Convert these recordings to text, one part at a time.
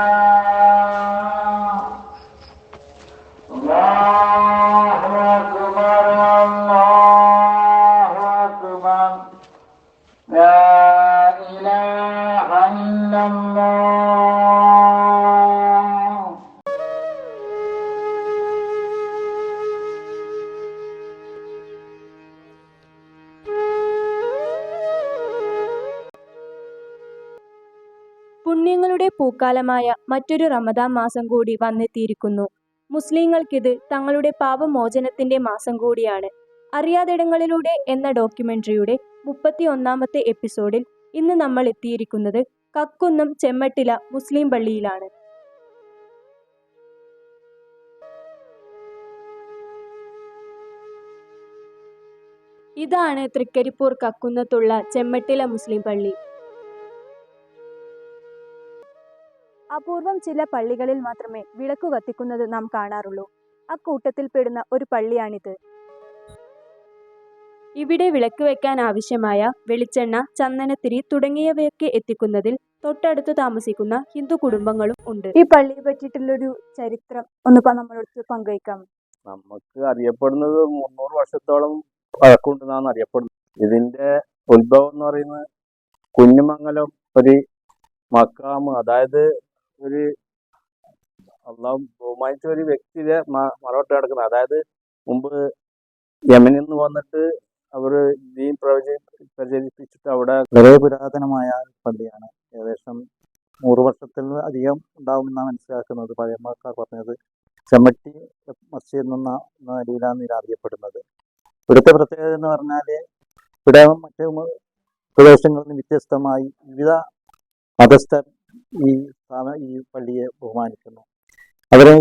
Uh... പൂക്കാലമായ മറ്റൊരു റമദാൻ മാസം കൂടി വന്നെത്തിയിരിക്കുന്നു. മുസ്ലിങ്ങൾക്കിത് തങ്ങളുടെ പാപമോചനത്തിന്റെ മാസം കൂടിയാണ്. അറിയാതിടങ്ങളിലൂടെ എന്ന ഡോക്യുമെന്ററിയുടെ മുപ്പത്തി ഒന്നാമത്തെ എപ്പിസോഡിൽ ഇന്ന് നമ്മൾ എത്തിയിരിക്കുന്നത് കക്കുന്നം ചെമ്മട്ടില മുസ്ലിം പള്ളിയിലാണ്. ഇതാണ് തൃക്കരിപ്പൂർ കക്കുന്നത്തുള്ള ചെമ്മട്ടില മുസ്ലിം പള്ളി. അപൂർവം ചില പള്ളികളിൽ മാത്രമേ വിളക്കു കത്തിക്കുന്നത് നാം കാണാറുള്ളൂ. അക്കൂട്ടത്തിൽ പെടുന്ന ഒരു പള്ളിയാണിത്. ഇവിടെ വിളക്ക് വെക്കാൻ ആവശ്യമായ വെളിച്ചെണ്ണ ചന്ദനത്തിരി തുടങ്ങിയവയൊക്കെ എത്തിക്കുന്നതിൽ തൊട്ടടുത്ത് താമസിക്കുന്ന ഹിന്ദു കുടുംബങ്ങളും ഉണ്ട്. ഈ പള്ളിയെ പറ്റിയിട്ടുള്ളൊരു ചരിത്രം ഒന്ന് നമ്മളോട് പങ്കുവയ്ക്കാം. നമുക്ക് അറിയപ്പെടുന്നത് മുന്നൂറ് വർഷത്തോളം പഴക്കമുണ്ടെന്നാണ് അറിയപ്പെടുന്നത്. ഇതിന്റെ ഉത്ഭവം എന്ന് പറയുന്നത് കുഞ്ഞുമംഗലം ഒരു മക്കാമ് അതായത് ഒരു അള്ളാഹു ബഹുമാനിച്ച ഒരു വ്യക്തിയെ മറോട്ട് കിടക്കുന്നത് അതായത് മുമ്പ് യമനിൽ നിന്ന് വന്നിട്ട് അവർ ദീൻ പ്രവചി പ്രചരിപ്പിച്ചിട്ട് അവിടെ വളരെ പുരാതനമായ പള്ളിയാണ്. ഏകദേശം നൂറ് വർഷത്തിൽ അധികം ഉണ്ടാവുമെന്നാണ് മനസ്സിലാക്കുന്നത്. പഴയമാക്കാർ പറഞ്ഞത് ചെമ്മട്ടി മസ്ജിദ് എന്ന നിലയിലാണ് ഇത് അറിയപ്പെടുന്നത് ഇവിടുത്തെ പ്രത്യേകത എന്ന് പറഞ്ഞാൽ ഇവിടെ മറ്റു പ്രദേശങ്ങളിൽ നിന്ന് വ്യത്യസ്തമായി വിവിധ മതസ്ഥർ ഈ സ്ഥാന ഈ പള്ളിയെ ബഹുമാനിക്കുന്നു. അവരെ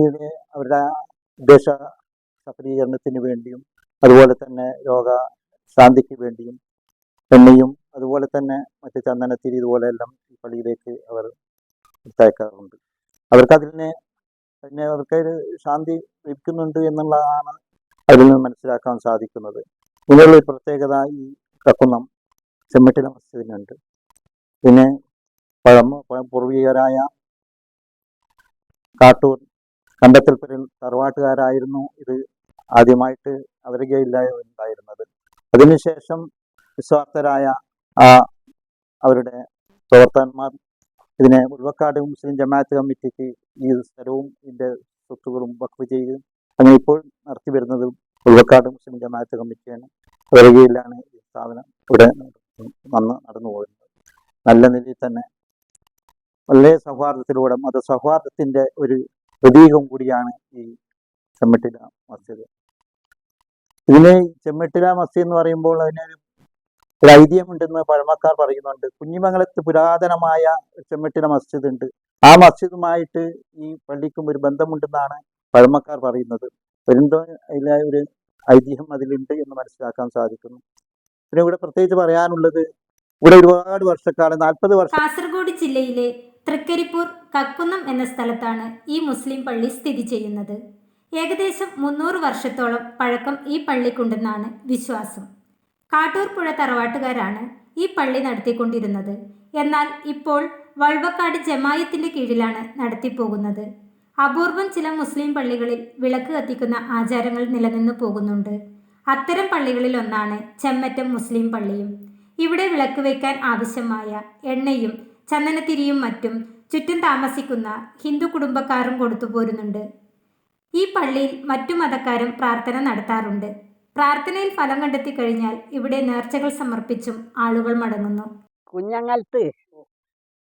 അവരുടെ ഉദ്ദേശ സഫലീകരണത്തിന് വേണ്ടിയും അതുപോലെ തന്നെ രോഗ ശാന്തിക്ക് വേണ്ടിയും എണ്ണയും അതുപോലെ തന്നെ മറ്റ് ചന്ദനത്തിരി ഇതുപോലെ എല്ലാം ഈ പള്ളിയിലേക്ക് അവർ കൊടുത്തയക്കാറുണ്ട് അവർക്ക് അതിനെ അതിനെ അവർക്ക് ശാന്തി ലഭിക്കുന്നുണ്ട് എന്നുള്ളതാണ് അതിൽ നിന്ന് മനസ്സിലാക്കാൻ സാധിക്കുന്നത്. ഇതിനുള്ള പ്രത്യേകത ഈ കക്കുന്നം ചെമ്മട്ടിലെ മസ്ജിദിനുണ്ട്. പിന്നെ പഴ- പൂർവികരായ കാട്ടൂർ കണ്ടത്തിൽപ്പുരിൽ തറവാട്ടുകാരായിരുന്നു ഇത് ആദ്യമായിട്ട് അവരുകയില്ല ഉണ്ടായിരുന്നത്. അതിനുശേഷം നിസ്വാർത്ഥരായ അവരുടെ പ്രവർത്തകന്മാർ ഇതിനെ ഉൾവക്കാട് മുസ്ലിം ജമാഅത്ത് കമ്മിറ്റിക്ക് ഈ സ്ഥലവും ഇതിന്റെ സ്വത്തുകളും വഖഫ് ചെയ്ത് അങ്ങനെ ഇപ്പോൾ നടത്തി വരുന്നത് ഉൾവക്കാട് മുസ്ലിം ജമാഅത്ത് കമ്മിറ്റിയാണ്. വരികയിലാണ് ഈ സ്ഥാപനം ഇവിടെ വന്ന് നടന്നു പോകുന്നത് നല്ല നിലയിൽ തന്നെ വളരെ സൗഹാർദ്ദത്തിലൂടെ മത സൗഹാർദ്ദത്തിന്റെ ഒരു പ്രതീകം കൂടിയാണ് ഈ ചെമ്മട്ടില മസ്ജിദ്. ഇതിന് ചെമ്മട്ടില മസ്ജിദ് എന്ന് പറയുമ്പോൾ അതിനൊരു ഒരു ഐതിഹ്യമുണ്ടെന്ന് പഴമക്കാർ പറയുന്നുണ്ട്. കുഞ്ഞിമംഗലത്ത് പുരാതനമായ ചെമ്മട്ടില മസ്ജിദ് ഉണ്ട്. ആ മസ്ജിദുമായിട്ട് ഈ പള്ളിക്കും ഒരു ബന്ധമുണ്ടെന്നാണ് പഴമക്കാർ പറയുന്നത്. എന്തോ അതിലെ ഒരു ഐതിഹ്യം അതിലുണ്ട് എന്ന് മനസ്സിലാക്കാൻ സാധിക്കുന്നു. പിന്നെ ഇവിടെ പ്രത്യേകിച്ച് പറയാനുള്ളത് ഇവിടെ ഒരുപാട് വർഷക്കാലം നാൽപ്പത് വർഷം കാസർഗോഡ് ജില്ലയിലെ തൃക്കരിപ്പൂർ കക്കുന്നം എന്ന സ്ഥലത്താണ് ഈ മുസ്ലിം പള്ളി സ്ഥിതി ചെയ്യുന്നത്. ഏകദേശം മുന്നൂറ് വർഷത്തോളം പഴക്കം ഈ പള്ളിക്കുണ്ടെന്നാണ് വിശ്വാസം. കാട്ടൂർ പുഴ തറവാട്ടുകാരാണ് ഈ പള്ളി നടത്തിക്കൊണ്ടിരുന്നത്. എന്നാൽ ഇപ്പോൾ വൾവക്കാട് ജമായത്തിന്റെ കീഴിലാണ് നടത്തിപ്പോകുന്നത്. അപൂർവം ചില മുസ്ലിം പള്ളികളിൽ വിളക്ക് കത്തിക്കുന്ന ആചാരങ്ങൾ നിലനിന്നു പോകുന്നുണ്ട്. അത്തരം പള്ളികളിൽ ഒന്നാണ് ചെമ്മറ്റം മുസ്ലിം പള്ളിയും. ഇവിടെ വിളക്ക് വയ്ക്കാൻ ആവശ്യമായ എണ്ണയും ചന്ദനത്തിരിയും മറ്റും ചുറ്റും താമസിക്കുന്ന ഹിന്ദു കുടുംബക്കാരും കൊടുത്തുപോരുന്നുണ്ട് ഈ പള്ളിയിൽ മറ്റു മതക്കാരും പ്രാർത്ഥന നടത്താറുണ്ട്. പ്രാർത്ഥനയിൽ ഫലം കണ്ടെത്തി കഴിഞ്ഞാൽ ഇവിടെ നേർച്ചകൾ സമർപ്പിച്ചും ആളുകൾ മടങ്ങുന്നു. കുഞ്ഞങ്ങൾത്ത്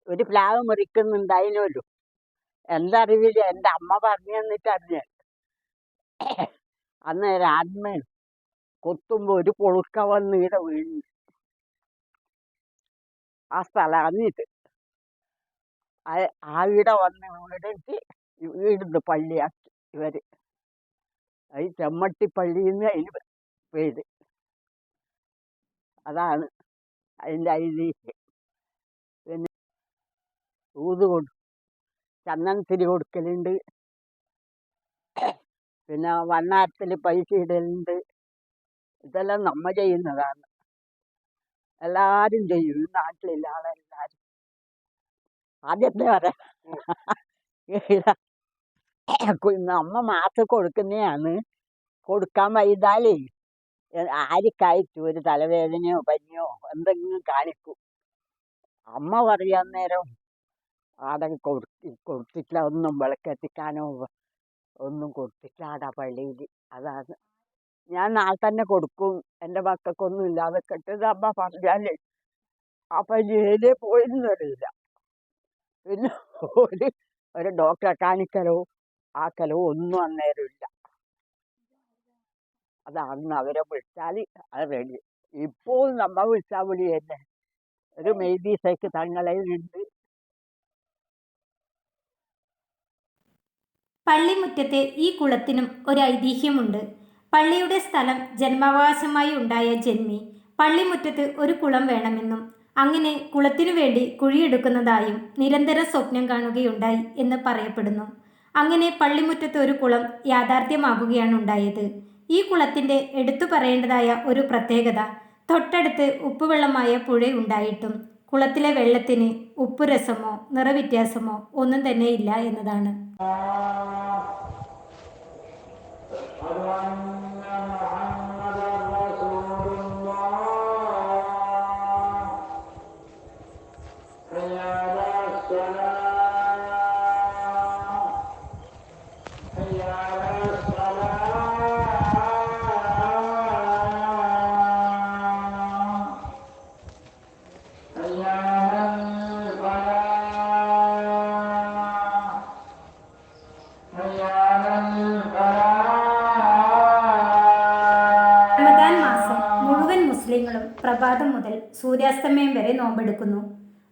ഒരു പ്ലാവ് മുറിക്കുന്നുണ്ടായിനോലു എന്റെ അറിവിൽ എന്റെ അമ്മ പറഞ്ഞു തന്നിട്ട് അറിഞ്ഞ അന്ന് അന്ന് കൊത്തുമ്പോ ഒരു പൊളുക്ക വന്ന് ഇവിടെ വീണു ആ സ്ഥലം അന്നിട്ട് ആ- ആ ഇവിടെ വന്ന് വീണിട്ട് വീടുന്ന് പള്ളിയാക്കി ഇവർ. അത് ചെമ്മട്ടി പള്ളിന്ന് അതിന് പേര്. അതാണ് അതിന്റെ ഐതിഹ്യം. പിന്നെ ഊത് കൊടു ചന്ദനത്തിരി കൊടുക്കലുണ്ട്. പിന്നെ വണ്ണാരത്തിൽ പൈസ ഇടലുണ്ട്. ഇതെല്ലാം നമ്മ ചെയ്യുന്നതാണ്. എല്ലാവരും ചെയ്യും. ഈ നാട്ടിലുള്ള ആളെല്ലാരും ആദ്യത്തെ പറയാം നമ്മ മാസം കൊടുക്കുന്നതാണ്. കൊടുക്കാൻ വൈതാലേ. ആരിക്കായിട്ടു ഒരു തലവേദനയോ പനിയോ എന്തെങ്കിലും കാണിക്കും. അമ്മ പറയാൻ നേരം ആടെ കൊടുത്തി കൊടുത്തിട്ടില്ല. ഒന്നും വിളക്കെത്തിക്കാനോ ഒന്നും കൊടുത്തിട്ടില്ല ആടെ പള്ളിയിൽ. അതാണ്. ഞാൻ നാളെ തന്നെ കൊടുക്കും. എന്റെ മക്കൾക്കൊന്നും ഇല്ലാതെ കെട്ടത് അമ്മ പറഞ്ഞാലേ. ആ ജയിലിൽ പോയെന്ന് അറിയില്ല പിന്നെ ഒരു ഒരു ഡോക്ടറെ കാണിക്കലോ ആക്കലോ ഒന്നും അന്നേരം ഇല്ല. അതാണ് അവരെ വിളിച്ചാൽ അത് റെഡി ഇപ്പോൾ നമ്മ വിളിച്ചാൽ വിളി തന്നെ. ഒരു തങ്ങളെ ഉണ്ട് പള്ളിമുറ്റത്തെ ഈ കുളത്തിനും ഒരു ഐതിഹ്യമുണ്ട്. പള്ളിയുടെ സ്ഥലം ജന്മാവകാശമായി ഉണ്ടായ ജന്മി. പള്ളിമുറ്റത്ത് ഒരു കുളം വേണമെന്നും അങ്ങനെ കുളത്തിനു വേണ്ടി കുഴിയെടുക്കുന്നതായും നിരന്തര സ്വപ്നം കാണുകയുണ്ടായി എന്ന് പറയപ്പെടുന്നു. അങ്ങനെ പള്ളിമുറ്റത്ത് ഒരു കുളം യാഥാർത്ഥ്യമാകുകയാണ് ഉണ്ടായത്. ഈ കുളത്തിന്റെ എടുത്തു പറയേണ്ടതായ ഒരു പ്രത്യേകത തൊട്ടടുത്ത് ഉപ്പുവെള്ളമായ പുഴയുണ്ടായിട്ടും കുളത്തിലെ വെള്ളത്തിന് ഉപ്പുരസമോ നിറവ്യത്യാസമോ ഒന്നും തന്നെ ഇല്ല എന്നതാണ്. ഭഗവാൻ പ്രഭാതം മുതൽ സൂര്യാസ്തമയം വരെ നോമ്പെടുക്കുന്നു.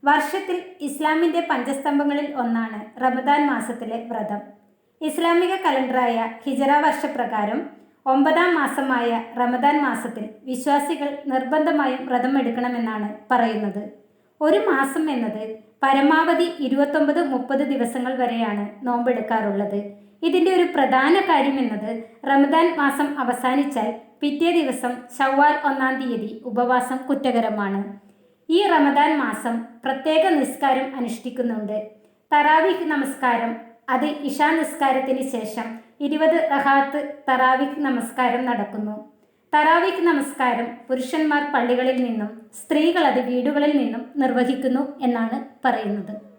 വർഷത്തിൽ ഇസ്ലാമിന്റെ പഞ്ചസ്തംഭങ്ങളിൽ ഒന്നാണ് റമദാൻ മാസത്തിലെ വ്രതം. ഇസ്ലാമിക കലണ്ടറായ ഹിജറ വർഷപ്രകാരം ഒമ്പതാം മാസമായ റമദാൻ മാസത്തിൽ വിശ്വാസികൾ നിർബന്ധമായും വ്രതം എടുക്കണമെന്നാണ് പറയുന്നത്. ഒരു മാസം എന്നത് പരമാവധി ഇരുപത്തൊമ്പത് മുപ്പത് ദിവസങ്ങൾ വരെയാണ് നോമ്പെടുക്കാറുള്ളത്. ഇതിന്റെ ഒരു പ്രധാന കാര്യം എന്നത് റമദാൻ മാസം അവസാനിച്ചാൽ പിറ്റേ ദിവസം ഷവ്വാൽ ഒന്നാം തീയതി ഉപവാസം കുറ്റകരമാണ്. ഈ റമദാൻ മാസം പ്രത്യേക നിസ്കാരം അനുഷ്ഠിക്കുന്നുണ്ട്. തറാവിഹ് നമസ്കാരം അത് ഇഷാ നിസ്കാരത്തിന് ശേഷം ഇരുപത് റഹാത്ത് തറാവിഹ് നമസ്കാരം നടക്കുന്നു. തറാവിഹ് നമസ്കാരം പുരുഷന്മാർ പള്ളികളിൽ നിന്നും സ്ത്രീകൾ അത് വീടുകളിൽ നിന്നും നിർവഹിക്കുന്നു എന്നാണ് പറയുന്നത്.